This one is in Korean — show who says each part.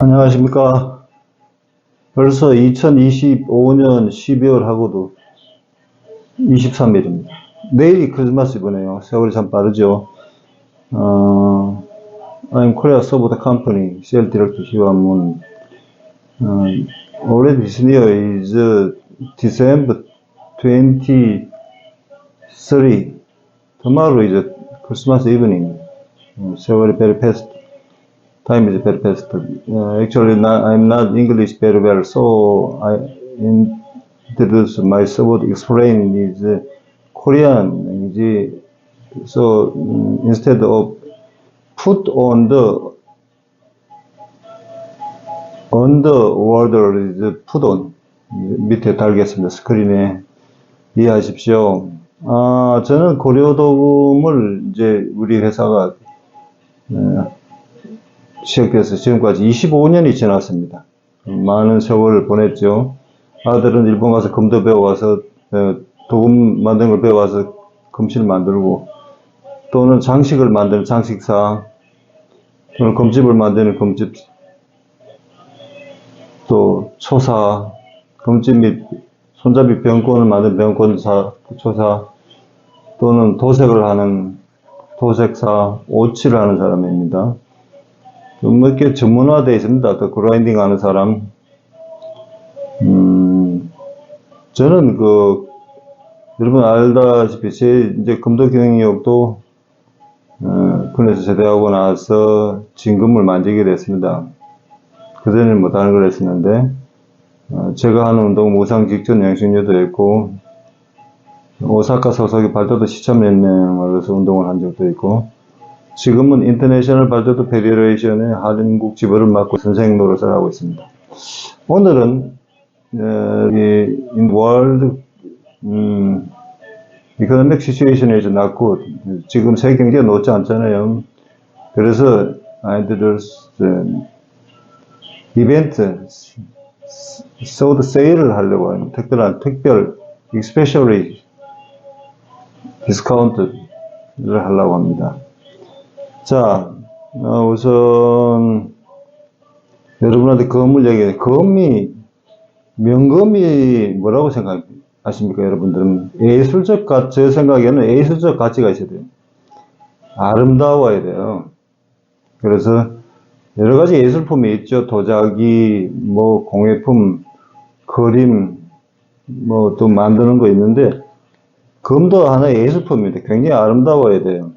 Speaker 1: 안녕하십니까. 벌써 2025년 12월하고도 23일입니다. 내일이 크리스마스 이브네요. 세월이 참 빠르죠. 어, I'm Korea Soft Company, Sales Director 희완문. 어, already this year is uh, December 23. Tomorrow is Christmas evening. 어, 세월이 very fast. Time is very fast. Uh, actually, not, I'm not English very well, so I introduce myself. Explain is uh, Korean language. So mm, instead of put on the on the order is put on 밑에 달겠습니다. 스크린에 이해하십시오. 아, 저는 고려도금을 이제 우리 회사가 어, 시작돼서 지금까지 25년이 지났습니다. 많은 세월을 보냈죠. 아들은 일본 가서 금도 배워와서 어, 도금 만드는 걸 배워와서 금실 만들고 또는 장식을 만드는 장식사 또는 금집을 만드는 금집 또 초사 금집 및 손잡이 병권을 만드는 병권사 초사 또는 도색을 하는 도색사 오치를 하는 사람입니다. 좀 이렇게 전문화되어 있습니다. 또 그라인딩 하는 사람. 음, 저는 그, 여러분 알다시피 제 이제 금도 경영력도, 어, 군에서 제대하고 나서 진금을 만지게 됐습니다. 그전에는 못하는 걸 했었는데, 어, 제가 하는 운동은 무상 직전 양식류도 했고, 오사카 소속의 발도도 시참 몇 명으로서 운동을 한 적도 있고, 지금은 인터내셔널 발도도 페리레이션의 한국 지부를 맡고 선생님 노릇을 하고 있습니다. 오늘은 어, 이 in world 음, not good. 지금 세계 경제가 놓지 않잖아요. 그래서 아이들을 이벤트 소드 세일을 하려고 하는 특별한 특별 especially 디스카운트를 하려고 합니다. 자, 어, 우선 여러분한테 건물 얘기, 금이 명금이 뭐라고 생각하십니까, 여러분들은? 예술적 가, 제 생각에는 예술적 가치가 있어야 돼요. 아름다워야 돼요. 그래서 여러 가지 예술품이 있죠. 도자기, 뭐 공예품, 그림, 뭐 또 만드는 거 있는데 금도 하나의 예술품입니다. 굉장히 아름다워야 돼요.